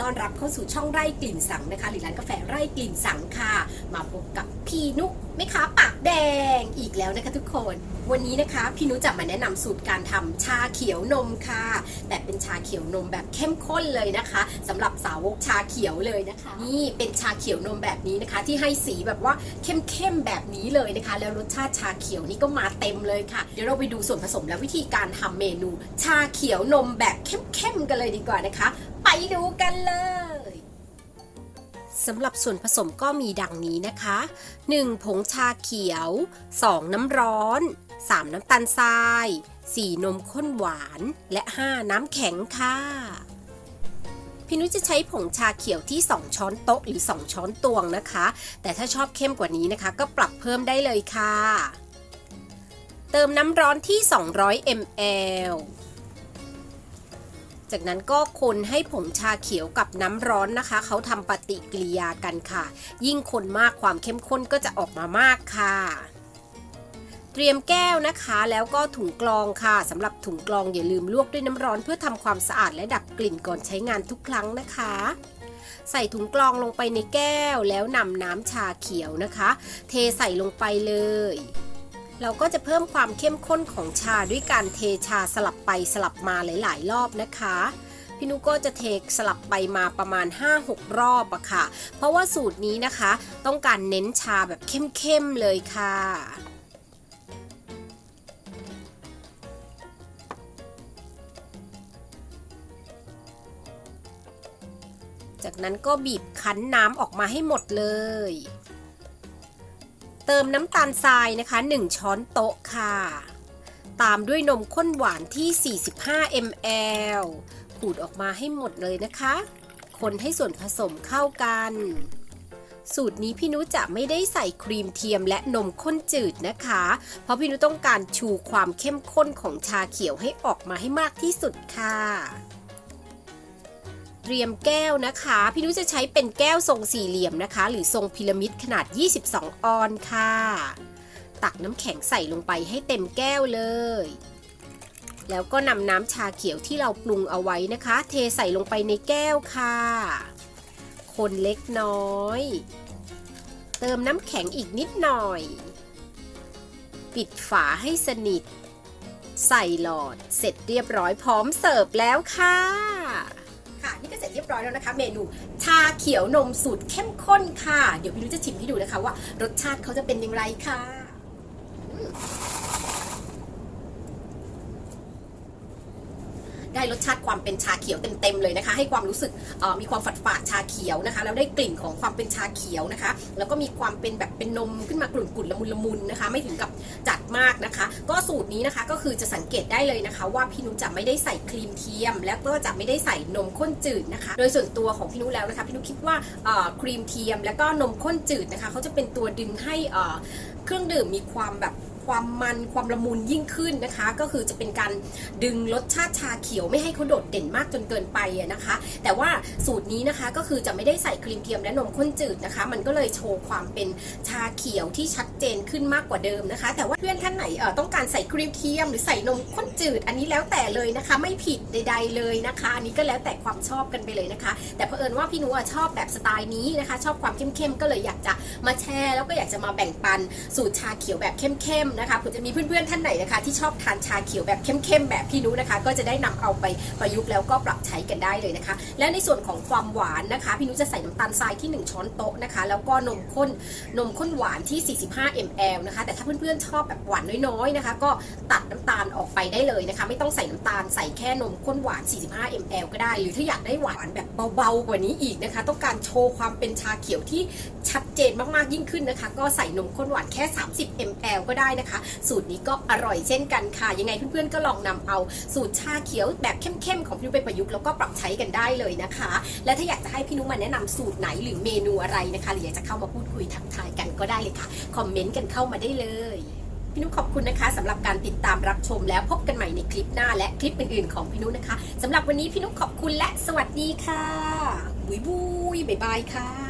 ต้อนรับเข้าสู่ช่องไร่กลิ่นสังนะคะหรือร้านกาแฟไร่กลิ่นสังค่ะ มาพบกับพี่นุ๊ก แม่ค้าปากแดงอีกแล้วนะคะทุกคน วันนี้นะคะพี่นุจะมาแนะนำสูตรการทำชาเขียวนมค่ะ แต่เป็นชาเขียวนมแบบเข้มข้นเลยนะคะสำหรับสาวกชาเขียวเลยนะคะ นี่เป็นชาเขียวนมแบบนี้นะคะ ที่ให้สีแบบว่าเข้มๆแบบนี้เลยนะคะ แล้วรสชาติชาเขียวนี่ก็มาเต็มเลยค่ะเดี๋ยวเราไปดูส่วนผสมและวิธีการทำเมนู ชาเขียวนมแบบเข้มๆกันเลยดีกว่านะคะ ไปดูกันเลย สำหรับส่วนผสมก็มีดังนี้นะคะ 1. ผงชาเขียว 2. น้ำร้อน 3. น้ำตาลทราย 4. นมข้นหวาน และ 5. น้ำแข็งค่ะ พี่นุ้ยจะใช้ผงชาเขียวที่ 2 ช้อนโต๊ะหรือ 2 ช้อนตวงนะคะ แต่ถ้าชอบเข้มกว่านี้นะคะ ก็ปรับเพิ่มได้เลยค่ะ เติมน้ำร้อนที่ 200 ml จากนั้นก็คนให้ผงชาเขียวกับน้ำร้อนนะคะ เขาทำปฏิกิริยากันค่ะ ยิ่งคนมากความเข้มข้นก็จะออกมามากค่ะเตรียมแก้วนะคะแล้วก็ถุงกรองค่ะสำหรับถุงกรองอย่าลืมลวกด้วยน้ำร้อนเพื่อทำความสะอาดและดับกลิ่นก่อนใช้งานทุกครั้งนะคะ ใส่ถุงกรองลงไปในแก้วแล้วนำน้ำชาเขียวนะคะ เทใส่ลงไปเลย เราก็จะเพิ่มความเข้มข้นของชาด้วยการเทชาสลับไปสลับมาหลาย ๆ รอบนะคะ พี่นุก็จะเทสลับไปมาประมาณ 5-6 รอบอะค่ะ เพราะว่าสูตรนี้นะคะ ต้องการเน้นชาแบบเข้ม ๆ เลยค่ะจากนั้นก็บีบคั้นน้ำออกมาให้หมดเลย ติมน้ำตาลทรายนะคะ 1 ช้อนโต๊ะค่ะ ตามด้วยนมข้นหวานที่ 45 ml ขูดออกมาให้หมดเลยนะคะ คนให้ส่วนผสมเข้ากัน สูตรนี้พี่นุจะไม่ได้ใส่ครีมเทียมและนมข้นจืดนะคะ เพราะพี่นุต้องการชูความเข้มข้นของชาเขียวให้ออกมาให้มากที่สุดค่ะ เตรียมแก้วนะคะ พี่นุ้ยจะใช้เป็นแก้วทรงสี่เหลี่ยมนะคะ หรือทรงพีระมิดขนาด 22 ออนค่ะ ตักน้ำแข็งใส่ลงไปให้เต็มแก้วเลย แล้วก็นำน้ำชาเขียวที่เราปรุงเอาไว้นะคะ เทใส่ลงไปในแก้วค่ะ คนเล็กน้อย เติมน้ำแข็งอีกนิดหน่อย ปิดฝาให้สนิท ใส่หลอดเสร็จเรียบร้อยพร้อมเสิร์ฟแล้วค่ะ ร้อยแล้วนะคะ เมนูชาเขียวนมสูตรเข้มข้นค่ะ เดี๋ยวพี่นุ้ยจะชิมให้ดูนะคะว่ารสชาติเขาจะเป็นอย่างไรค่ะอืม ได้รสชาติความเป็นชาเขียวเต็มๆเลยนะคะ ให้ความรู้สึกมีความฝาดฝาดชาเขียวนะคะ แล้วได้กลิ่นของความเป็นชาเขียวนะคะ แล้วก็มีความเป็นแบบเป็นนมขึ้นมากลุ่นๆละมุนละมุนนะคะ ไม่ถึงกับจัดมากนะคะ ก็สูตรนี้นะคะก็คือจะสังเกตได้เลยนะคะ ว่าพี่นุจะไม่ได้ใส่ครีมเทียม แล้วก็จะไม่ได้ใส่นมข้นจืดนะคะ โดยส่วนตัวของพี่นุแล้วนะคะพี่นุคิดว่าครีมเทียม แล้วก็นมข้นจืดนะคะเขาจะเป็นตัวดึงให้เครื่องดื่มมีความแบบ ความมันความละมุนยิ่งขึ้นนะคะ ก็คือจะเป็นการดึงรสชาติชาเขียวไม่ให้เขาโดดเด่นมากจนเกินไปนะคะ แต่ว่าสูตรนี้นะคะก็คือจะไม่ได้ใส่ครีมเทียมและนมข้นจืดนะคะ มันก็เลยโชว์ความเป็นชาเขียวที่ชัดเจนขึ้นมากกว่าเดิมนะคะ แต่ว่าเพื่อนท่านไหนเออต้องการใส่ครีมเทียม หรือใส่นมข้นจืด อันนี้แล้วแต่เลยนะคะ ไม่ผิดใด ๆเลยนะคะ อันนี้ก็แล้วแต่ความชอบกันไปเลยนะคะ แต่เผอิญว่าพี่นุ้ชอบแบบสไตล์นี้นะคะ ชอบความเข้มๆก็เลยอยากจะมาแชร์แล้วก็อยากจะมาแบ่งปันสูตรชาเขียวแบบเข้มๆนะคะผื่อจะมีเพื่อนๆท่านไหนนะคะ ที่ชอบทานชาเขียวแบบเข้มๆแบบพี่นุ้นะคะ ก็จะได้นำเอาไปประยุกต์แล้วก็ปรับใช้กันได้เลยนะคะ และในส่วนของความหวานนะคะ พี่นุ้จะใส่น้ำตาลทรายที่ 1 ช้อนโต๊ะนะคะ แล้วก็นมข้นนมข้นหวานที่ 45 ml นะคะ แต่ถ้าเพื่อนๆชอบแบบหวานน้อยๆนะคะ ก็ตัดน้ำตาลออกไปได้เลยนะคะ ไม่ต้องใส่น้ำตาลใส่แค่นมข้นหวาน 45 ml ก็ได้ หรือถ้าอยากได้หวานแบบเบาๆกว่านี้อีกนะคะ ต้องการโชว์ความเป็นชาเขียวที่ชัดเจนมากๆยิ่งขึ้นนะคะ ก็ใส่นมข้นหวานแค่ 30 ml ก็ได้นะคะ สูตรนี้ก็อร่อยเช่นกันค่ะ ยังไงเพื่อนๆก็ลองนำเอาสูตรชาเขียวแบบเข้มๆของพี่นุ้ยไปประยุกต์แล้วก็ปรับใช้กันได้เลยนะคะ และถ้าอยากจะให้พี่นุ้ยมาแนะนำสูตรไหนหรือเมนูอะไรนะคะหรืออยากจะเข้ามาพูดคุยทักทายกันก็ได้เลยค่ะคอมเมนต์กันเข้ามาได้เลยพี่นุ้ยขอบคุณนะคะสำหรับการติดตามรับชมแล้วพบกันใหม่ในคลิปหน้าและคลิปอื่นๆของพี่นุ้ยนะคะสำหรับวันนี้พี่นุ้ยขอบคุณและสวัสดีค่ะบุยบุยบ๊ายบายค่ะ